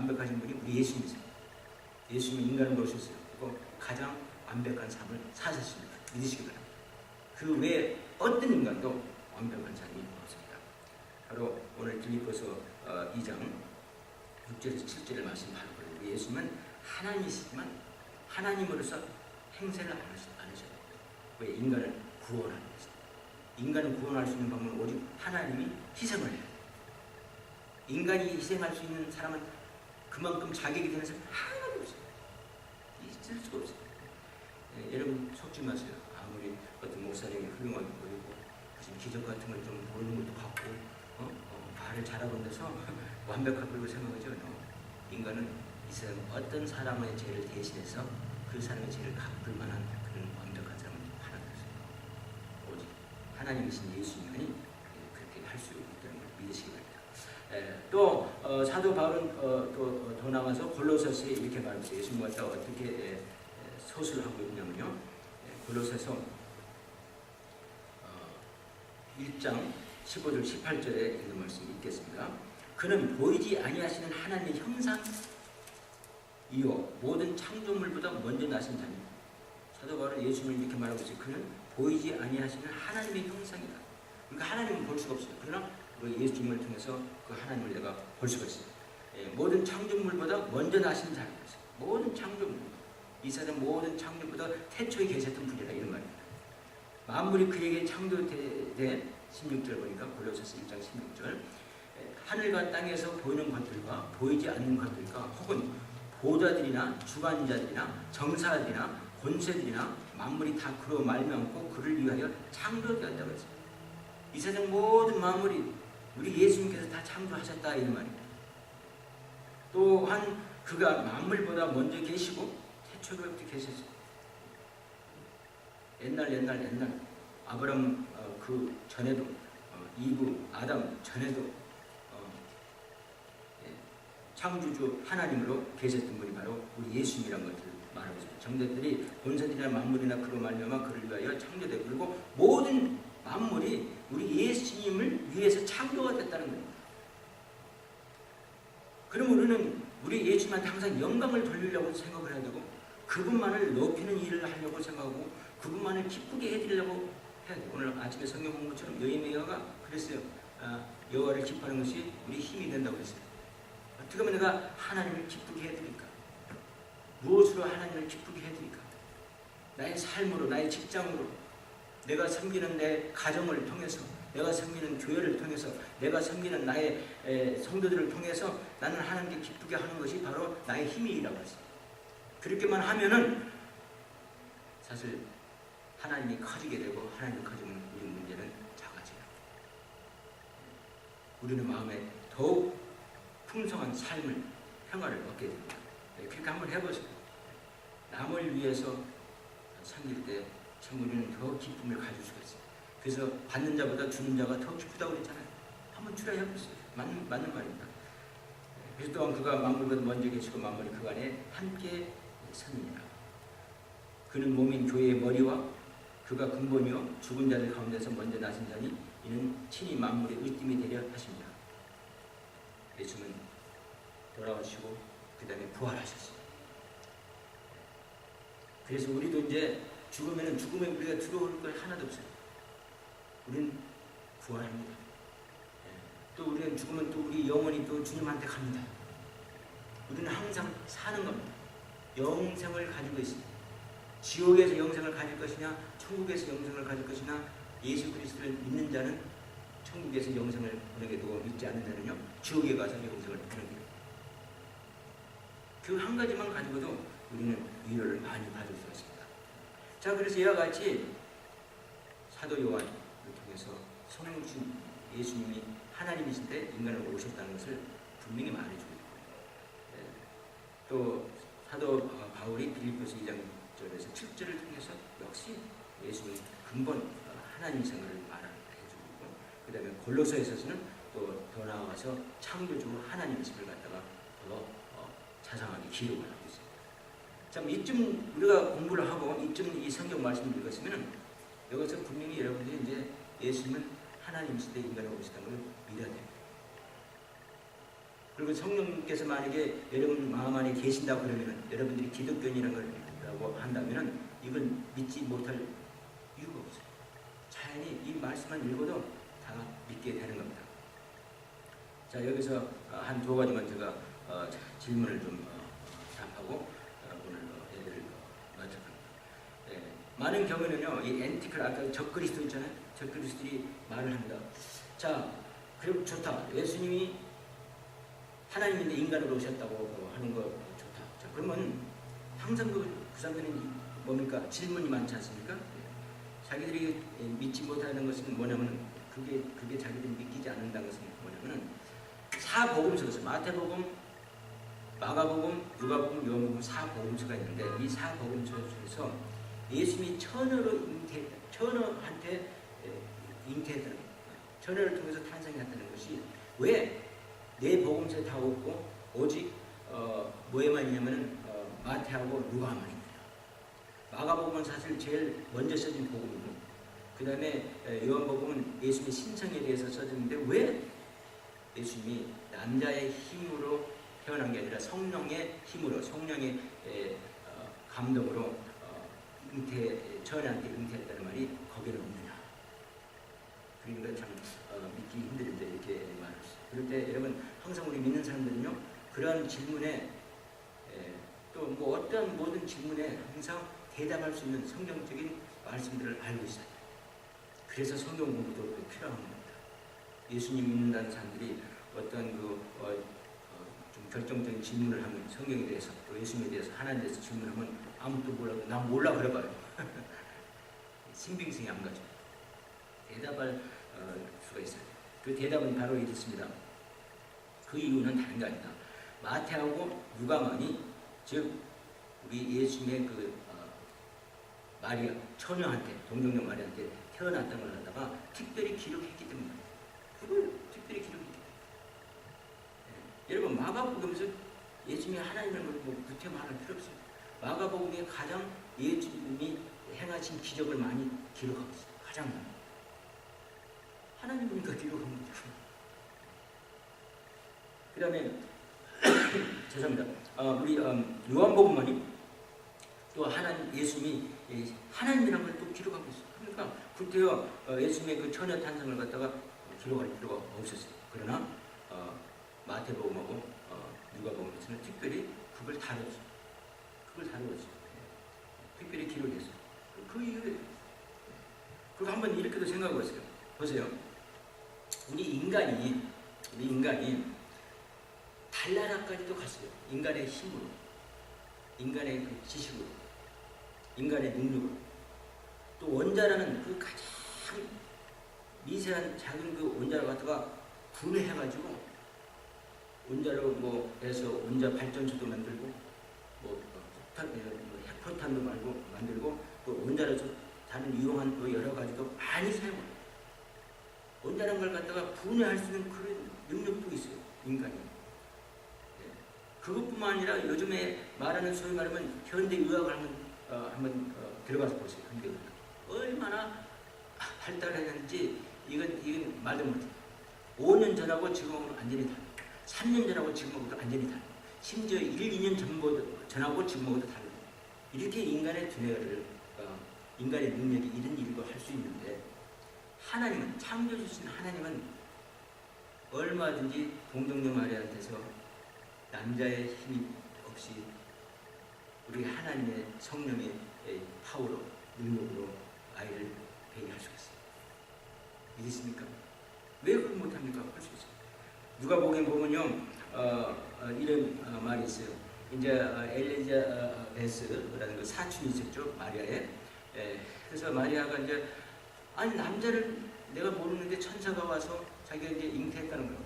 완벽하신 분이 우리 예수님이세요. 예수님은 인간으로 오셨어요. 그리고 가장 완벽한 삶을 사셨습니다. 믿으시기 바랍니다. 그 외에 어떤 인간도 완벽한 삶이 없습니다. 바로 오늘 어, 2장 6절에서 7절의 말씀 바로 그래요. 예수님은 하나님이시지만 하나님으로서 행세를 안 하셔- 않으셔요. 왜 인간을 구원하는 것입니다. 인간을 구원할 수 있는 방법은 오직 하나님이 희생을 해요. 인간이 희생할 수 있는 사람은 그만큼 자격이 되는 사람 하나도 없어요. 있을 수가 없어요. 예, 여러분 속지 마세요. 아무리 어떤 목사님이 훌륭하게 보이고 무슨 기적 같은 걸 좀 보는 것도 같고 어? 어, 말을 잘하고 해서 완벽하다고 생각하죠. No. 인간은 이 세상 어떤 사람의 죄를 대신해서 그 사람의 죄를 갚을 만한 그런 완벽한 사람은 하나도 없어요. 오직 하나님이신 예수님만이 그렇게 할 수 있다는 걸 믿으시기 바랍니다. 에, 또 어, 사도 바울은 어, 또, 더 나가서 골로새서에 이렇게 말했어요. 예수님 갖다 어떻게 에, 에, 서술을 하고 있냐면요. 에, 골로새서 어, 1장 15절 18절에 있는 말씀 읽겠습니다. 그는 보이지 아니하시는 하나님의 형상 이요 모든 창조물보다 먼저 나신 자니 사도 바울은 예수님을 이렇게 말하고 있어요. 그는 보이지 아니하시는 하나님의 형상이다. 그러니까 하나님은 볼 수가 없어요. 그러나 우리 예수님을 통해서 그 하나님을 내가 볼 수가 있어요. 예, 모든 창조물보다 먼저 나신 했어요. 모든 창조물. 이 세상 모든 창조물보다 태초에 계셨던 분이라 이런 말입니다. 만물이 그에게 창조된 16절 보니까 골로새서 1장 16절 예, 하늘과 땅에서 보이는 것들과 보이지 않는 것들과 혹은 보좌들이나 주관자들이나 정사들이나 권세들이나 만물이 다 그로 말미암고 그를 위하여 창조되었다고 했어요. 이 세상 모든 만물이 우리 예수님께서 다 창조하셨다 이런 말입니다. 또한 그가 만물보다 먼저 계시고 태초로부터 계셨어요. 옛날 옛날 옛날 아브람 어, 그 전에도 어, 이브 아담 전에도 어, 예, 창조주 하나님으로 계셨던 분이 바로 우리 예수님이란 것을 말하고 있습니다. 정대들이 본선이나 만물이나 그로 말미암아 그를 위하여 창조되고 모든 만물이 우리 예수님을 위해서 창조가 됐다는 겁니다. 그럼 우리는 우리 예수님한테 항상 영광을 돌리려고 생각을 해야 되고 그분만을 높이는 일을 하려고 생각하고 그분만을 기쁘게 해드리려고 해야 돼요. 오늘 아침에 성경 공부처럼 여인의 여가 그랬어요. 아, 여호와를 기뻐하는 것이 우리 힘이 된다고 했어요. 어떻게 하면 내가 하나님을 기쁘게 해드릴까? 무엇으로 하나님을 기쁘게 해드릴까? 나의 삶으로, 나의 직장으로, 내가 섬기는 내 가정을 통해서, 내가 섬기는 교회를 통해서, 내가 섬기는 나의 에, 성도들을 통해서 나는 하나님께 기쁘게 하는 것이 바로 나의 힘이라고 했어요. 그렇게만 하면은 사실 하나님이 커지게 되고 하나님이 커지면 우리 문제는 작아져요. 우리는 마음에 더욱 풍성한 삶을 평화를 얻게 됩니다. 네, 그렇게 한번 해보세요. 남을 위해서 섬길 때 참 우리는 더 기쁨을 가질 수가 있어요. 그래서 받는 자보다 주는 자가 더 기쁘다고 그랬잖아요. 한번 추려 해 보세요. 맞는, 맞는 말입니다. 네, 그래서 또한 그가 만물보다 먼저 계시고 만물이 그 안에 함께 섭니다. 그는 몸인 교회의 머리와 그가 근본이요 죽은 자들 가운데서 먼저 나신 자니 이는 친히 만물의 으뜸이 되려 하십니다. 예수는 돌아오시고 그 다음에 부활하셨어요. 그래서 우리도 이제 죽으면 죽음에 우리가 두려울 것 하나도 없어요. 우리는 부활합니다. 예. 또 우리는 죽으면 또 우리 영혼이 또 주님한테 갑니다. 우리는 항상 사는 겁니다. 영생을 가지고 있습니다. 지옥에서 영생을 가질 것이냐, 천국에서 영생을 가질 것이냐, 예수 그리스도를 믿는 자는 천국에서 영생을 보내게 되고 믿지 않는 자는요, 지옥에 가서 영생을 보내게 됩니다. 그한 가지만 가지고도 우리는 위로를 많이 받을 수 있습니다. 자, 그래서 이와 같이 사도 요한을 통해서 성령 신 예수님이 하나님이신데 인간으로 오셨다는 것을 분명히 말해주고 있고, 예, 또 사도 어, 바울이 빌립보서 2장 절에서 7절을 통해서 역시 예수의 근본 어, 하나님 생각을 말해주고 그 다음에 골로서에서는 또 더 나아가서 창조주 하나님이심을 갖다가 더 어, 자상하게 기록을 하고 있습니다. 참 이쯤 우리가 공부를 하고 이쯤 이 성경 말씀을 읽었으면 여기서 분명히 여러분들이 이제 예수님은 하나님이시되 인간으로 오시다는 걸 믿어야 돼요. 그리고 성령님께서 만약에 여러분 마음 안에 계신다 그러면은 여러분들이 기독교인이라는 걸라고 한다면은 이건 믿지 못할 이유가 없어요. 자연히 이 말씀만 읽어도 다 믿게 되는 겁니다. 자 여기서 어, 한두 가지만 제가 어, 질문을 좀 어, 답하고 어, 오늘 어, 얘기를 어, 마쳤습니다. 예, 많은 경우는요 이 엔티클 아까 적그리스도 있잖아요. 적그리스들이 말을 합니다. 자 그리고 좋다. 예수님이 하나님인데 인간으로 오셨다고 어, 하는 거 좋다. 자 그러면 항상 그, 그 사람들은 뭡니까 질문이 많지 않습니까? 예. 자기들이 예, 믿지 못하는 것은 뭐냐면 그게 그게 자기들이 믿기지 않는다는 것은 뭐냐면은 사복음서에서 마태복음, 마가복음, 누가복음, 요한복음 사복음서가 있는데 이 사복음서 중에서 예수님이 처녀로 잉태 처녀한테 예, 잉태했다는 거예요. 처녀를 통해서 탄생했다는 것이 왜네 복음서에 다 없고 오직 어, 뭐에만 있냐면은 어, 마태하고 누가만 있어요. 마가복음은 사실 제일 먼저 써진 복음이고 그 다음에 요한복음은 예수님의 신성에 대해서 써졌는데 왜 예수님이 남자의 힘으로 태어난 게 아니라 성령의 힘으로 성령의 에, 어, 감동으로 어, 잉태 처녀한테 잉태했다는 말이 거기는 없느냐 그러니까 참 어, 믿기 힘들은데 이렇게 말을 그럴 때 여러분 항상 우리 믿는 사람들은요 그런 질문에 또 뭐 어떤 모든 질문에 항상 대답할 수 있는 성경적인 말씀들을 알고 있어야 돼요. 그래서 성경 공부도 필요한 겁니다. 예수님 믿는다는 사람들이 어떤 그, 어, 어, 좀 결정적인 질문을 하면 성경에 대해서 또 예수님에 대해서 하나님에 대해서 질문하면 아무도 몰라도 난 몰라 그래봐요. 신빙성이 안 가죠. 대답할 어, 수가 있어요. 그 대답은 바로 이렇습니다. 그 이유는 다른 게 아니다. 마태하고 누가만이 즉 우리 예수님의 그 어, 마리아 처녀한테 동정녀 마리아한테 태어났던 걸 갖다가 특별히 기록했기 때문에 그걸 특별히 기록했기 때문에 예. 여러분 마가복음에서 예수님이 하나님을 뭐 구태 말할 필요 없어요. 마가복음에 가장 예수님이 행하신 기적을 많이 기록하고 있어요. 가장 많이. 하나님이니까 기록한 거죠. 그 다음에 죄송합니다. 어, 우리 음, 요한복음만이 또 하나님 예수님이 이 하나님이라는 걸 또 기록하고 있어요. 그러니까 그때요 어, 예수님의 그 처녀 탄생을 갖다가 기록할 필요가 없었어요. 그러나 어, 마태복음하고 어, 누가복음에서는 특별히 그걸 다뤘어요. 그걸 다뤘어요. 특별히 기록했어요. 그 이유에 그거 한번 이렇게도 생각해 보세요. 보세요. 우리 인간이 우리 인간이 달나라까지도 갔어요. 인간의 힘으로, 인간의 그 지식으로, 인간의 능력으로. 또 원자라는 그 가장 미세한 작은 그 원자를 갖다가 분해해가지고 원자로 뭐 해서 원자 발전소도 만들고 뭐 핵폭탄도 말고 만들고 또 원자로서 다른 유용한 또 여러 가지도 많이 사용해요. 원자라는 걸 갖다가 분해할 수 있는 그런 능력도 있어요. 인간이. 그것뿐만 아니라 요즘에 말하는 소위 말하면 현대 의학을 한번 어, 한번 어, 들어가서 보세요. 현대 의학 얼마나 발달했는지 이건 이건 말도 못해. 5년 전하고 지금하고는 완전히 달라. 3년 전하고 지금하고도 완전히 달라. 심지어 1, 2년 전보다 전하고 지금하고도 달라. 이렇게 인간의 두뇌를 어, 인간의 능력이 이런 일도 할 수 있는데 하나님은 창조 주신 하나님은 얼마든지 동정녀 마리아한테서 남자의 힘이 없이 우리 하나님의 성령의 파워로 능력으로 아이를 배게 할 수가 있어요. 믿으십니까? 왜 그걸 못합니까? 할 수 있어요. 누가 보기엔 보면요 어, 어, 이런 어, 말이 있어요. 이제 어, 엘리자베스라는 그 사촌이 있었죠 마리아의. 예, 그래서 마리아가 이제 아니 남자를 내가 모르는데 천사가 와서 자기가 이제 잉태했다는 거예요.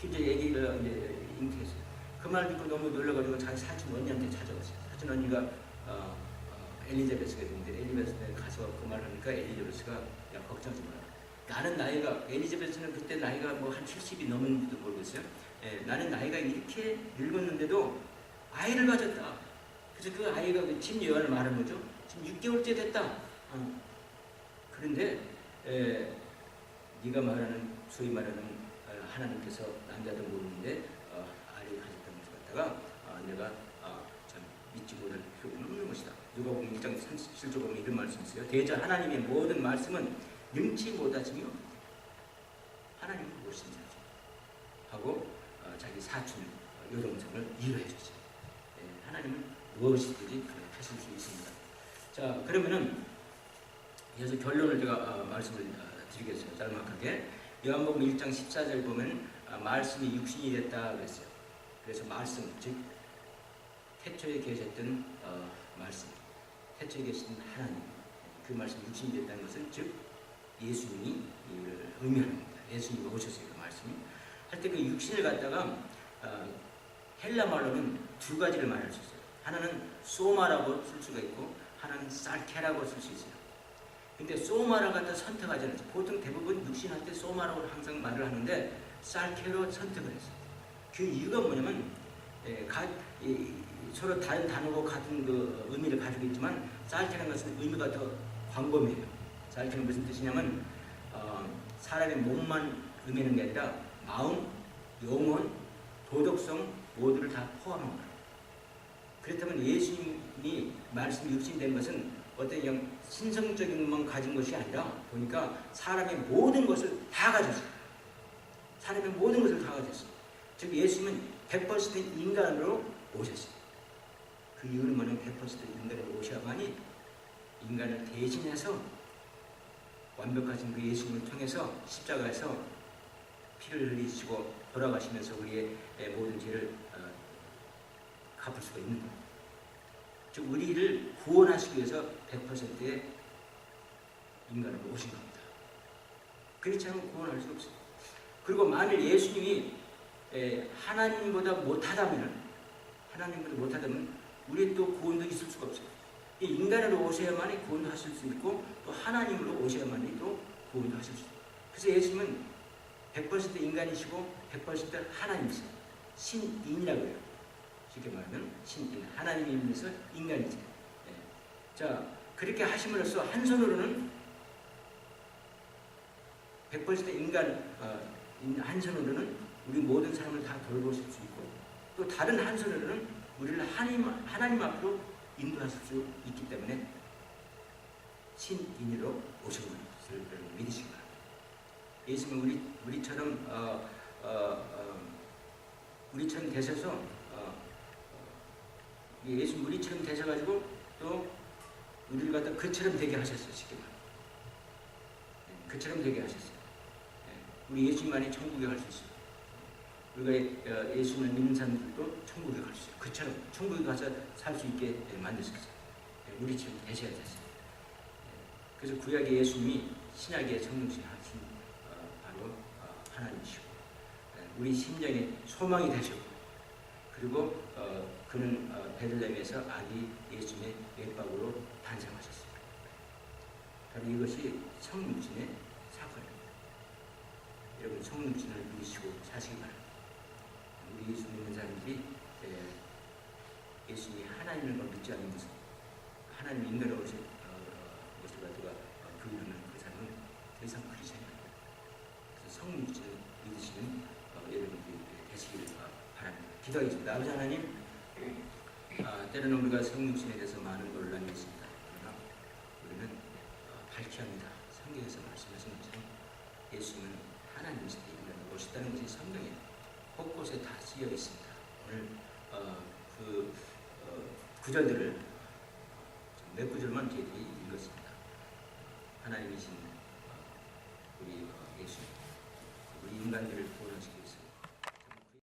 진짜 얘기를 이제 잉태했어요. 그 말 듣고 너무 놀라가지고 자기 사촌 언니한테 찾아갔어요. 사촌 언니가 어, 어, 엘리자베스가 있는데 엘리자베스에 가서 그 말을 하니까 엘리자베스가 야 걱정하지 마라. 나는 나이가 엘리자베스는 그때 나이가 뭐 한 70이 넘은지도 모르겠어요. 예, 나는 나이가 이렇게 늙었는데도 아이를 가졌다. 그래서 그 아이가 그 침요한을 말한 거죠. 지금 6개월째 됐다. 어. 그런데 에, 네가 말하는 소위 말하는 어, 하나님께서 남자도 모르는데 어, 아래 가졌던 것을 갖다가 어, 내가 어, 참 믿지 못할 필요는 없는 것이다. 누가 보면 1장 37절 보면 이런 말씀이 있어요. 대저 하나님의 모든 말씀은 능치 못하시며 하나님은 무엇인지 하고 어, 자기 사촌 어, 여동생을 이해해. 예, 하나님은 무엇이든지 하실 수 있습니다. 자 그러면은 이어서 결론을 제가 어, 말씀을 어, 드리겠어요. 짤막하게 요한복음 1장 14절 보면 어, 말씀이 육신이 됐다 그랬어요. 그래서 말씀 즉 태초에 계셨던 어, 말씀, 태초에 계신 하나님 그 말씀이 육신이 됐다는 것은 즉 예수님이 이를 의미하는 겁니다. 예수님이 오셨어요. 그 말씀이 할 때 그 육신을 갖다가 어, 헬라 말로는 두 가지를 말할 수 있어요. 하나는 소마라고 쓸 수가 있고 하나는 살케라고 쓸 수 있어요. 근데 소마를 갖다 선택하지 않았어요. 보통 대부분 육신할 때 소마라고 항상 말을 하는데 살케로 선택을 했어요. 그 이유가 뭐냐면 에, 가, 이, 이, 서로 다른 단어고 같은 그 의미를 가지고 있지만 살케라는 것은 의미가 더 광범위해요. 살케는 무슨 뜻이냐면 어, 사람의 몸만 의미하는 게 아니라 마음, 영혼, 도덕성 모두를 다 포함한 거예요. 그렇다면 예수님이 말씀이 육신된 것은 어떤 신성적인 것만 가진 것이 아니라 보니까 사람의 모든 것을 다 가졌어요. 사람의 모든 것을 다 가졌어요. 즉 예수님은 100% 인간으로 오셨어요. 그 이유는 뭐냐면 100% 인간으로 오셔야만이 인간을 대신해서 완벽하신 그 예수님을 통해서 십자가에서 피를 흘리시고 돌아가시면서 우리의 모든 죄를 어, 갚을 수가 있는 거예요. 즉 우리를 구원하시기 위해서 100%의 인간으로 오신 겁니다. 그렇지 않으면 구원할 수 없어요. 그리고 만일 예수님이 에, 하나님보다 못하다면 하나님보다 못하다면 우리 또 구원도 있을 수가 없어요. 이 인간으로 오셔야만이 구원도 하실 수 있고 또 하나님으로 오셔야만이 또 구원도 하실 수 있어요. 그래서 예수님은 100% 인간이시고 100% 하나님이세요. 신인이라고 해요. 쉽게 말하면 신인, 하나님의 의미에서 인간이세요. 예. 자, 그렇게 하심으로써 한 손으로는 100% 인간, 어, 인- 한 손으로는 우리 모든 사람을 다 돌보실 수 있고 또 다른 한 손으로는 우리를 하나님, 하나님 앞으로 인도하실 수 있기 때문에 신인으로 오신 것을 믿으시기 바랍니다. 예수님은 우리, 우리처럼 어, 어, 어, 우리처럼 되셔서 예수님 우리처럼 되셔가지고 또 우리를 갖다 그처럼 되게 하셨어요. 쉽게 말하면 네, 그처럼 되게 하셨어요. 네, 우리 예수님만이 천국에 갈 수 있어요. 우리가 어, 예수님을 믿는 사람들도 천국에 갈 수 있어요. 그처럼 천국에 가서 살 수 있게 네, 만드셨어요. 네, 우리처럼 되셔야 됐어요. 네, 그래서 구약의 예수님이 신약의 성령신 하신 어, 바로 어, 하나님이시고 네, 우리 심령의 소망이 되셨고 그리고 어, 그는 어, 베들레헴에서 아기 예수님의 외박으로 탄생하셨습니다. 바로 이것이 성육신의 사건입니다. 여러분 성육신을 믿으시고 사시기 바랍니다. 우리 예수 믿는 사람들이 에, 예수님이 하나님을 믿지 않는 것은 하나님 인간으로 오신 어, 것을 가지고 어, 부르는 그 사람은 더 이상 크리스천이 아닙니다. 그래서 성육신을 믿으시는 어, 여러분들이 되시기를 어, 바랍니다. 기도하겠습니다. 아버지 하나님, 아, 때로는 우리가 성육신에 대해서 많은 논란이 있습니다. 그러나 우리는 어, 밝히 합니다. 성경에서 말씀하신 것처럼 예수님은 하나님이시다. 인간으로 오셨다는 것이 성경에 곳곳에 다 쓰여 있습니다. 오늘 어, 그 어, 구절들을 몇 구절만 저희들이 읽었습니다. 하나님이신 어, 우리 어, 예수, 우리 인간들을